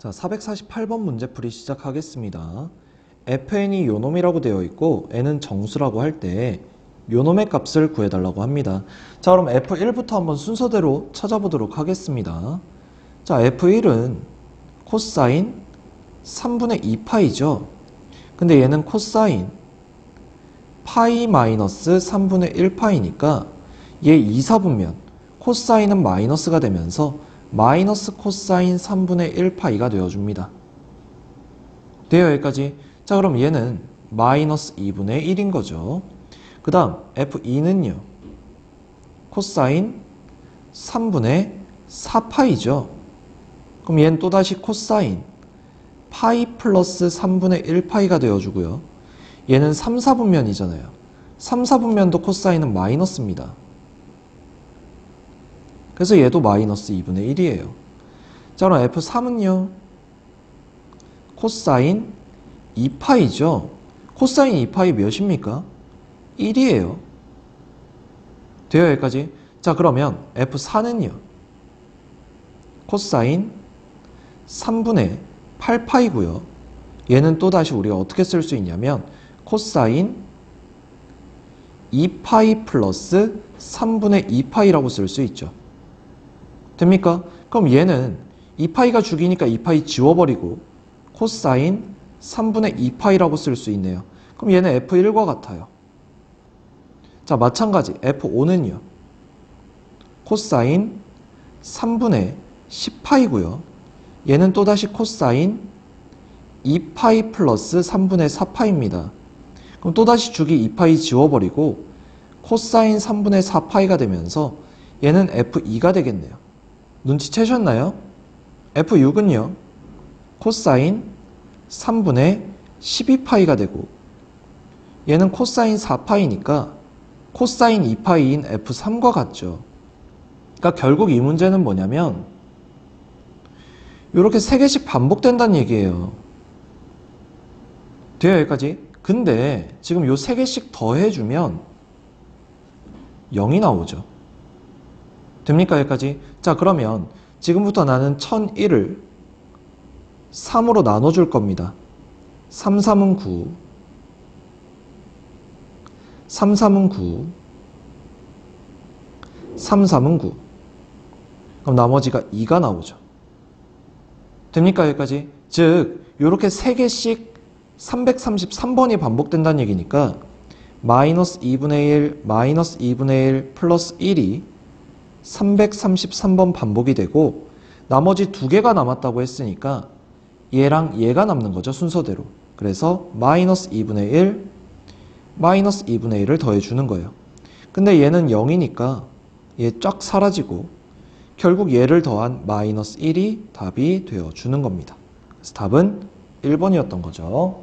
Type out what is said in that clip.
자, 448번 문제풀이 시작하겠습니다. fn이 요놈이라고 되어 있고 n은 정수라고 할 때 요놈의 값을 구해달라고 합니다. 자, 그럼 f1부터 한번 순서대로 찾아보도록 하겠습니다. 자, f1은 코사인 3분의 2파이죠. 근데 얘는 코사인 파이 마이너스 3분의 1파이니까 얘 2사분면 코사인은 마이너스가 되면서 마이너스 코사인 3분의 1파이가 되어줍니다. 돼요 여기까지? 자 그럼 얘는 마이너스 2분의 1인 거죠. 그 다음 F2는요. 코사인 3분의 4파이죠. 그럼 얘는 또다시 코사인 파이 플러스 3분의 1파이가 되어주고요. 얘는 3, 4분면이잖아요. 3, 4분면도 코사인은 마이너스입니다. 그래서 얘도 마이너스 2분의 1이에요. 자, 그럼 F3은요. 코사인 2파이죠. 코사인 2파이 몇입니까? 1이에요. 돼요, 여기까지? 자, 그러면 F4는요. 코사인 3분의 8파이고요. 얘는 또다시 우리가 어떻게 쓸 수 있냐면 코사인 2파이 플러스 3분의 2파이라고 쓸 수 있죠. 됩니까? 그럼 얘는 2파이가 죽이니까 2파이 지워버리고 코사인 3분의 2파이라고 쓸 수 있네요. 그럼 얘는 F1과 같아요. 자, 마찬가지 F5는요. 코사인 3분의 10파이고요. 얘는 또다시 코사인 2파이 플러스 3분의 4파입니다. 그럼 또다시 주기 2파이 지워버리고 코사인 3분의 4파이가 되면서 얘는 F2가 되겠네요. 눈치채셨나요? F6은요. 코사인 3분의 12파이가 되고 얘는 코사인 4파이니까 코사인 2파이인 F3과 같죠. 그러니까 결국 이 문제는 뭐냐면 이렇게 세 개씩 반복된다는 얘기예요. 돼요 여기까지? 근데 지금 요세 개씩 더해주면 0이 나오죠. 됩니까 여기까지? 자 그러면 지금부터 나는 1001을 3으로 나눠줄 겁니다. 3, 3은 9 3, 3은 9 3, 3은 9 그럼 나머지가 2가 나오죠. 됩니까 여기까지? 즉 이렇게 3개씩 333번이 반복된다는 얘기니까 마이너스 2분의 1, 마이너스 2분의 1, 플러스 1이 333번 반복이 되고 나머지 두 개가 남았다고 했으니까 얘랑 얘가 남는 거죠 순서대로. 그래서 마이너스 2분의 1 마이너스 2분의 1을 더해주는 거예요. 근데 얘는 0이니까 얘 쫙 사라지고 결국 얘를 더한 마이너스 1이 답이 되어주는 겁니다. 그래서 답은 1번이었던 거죠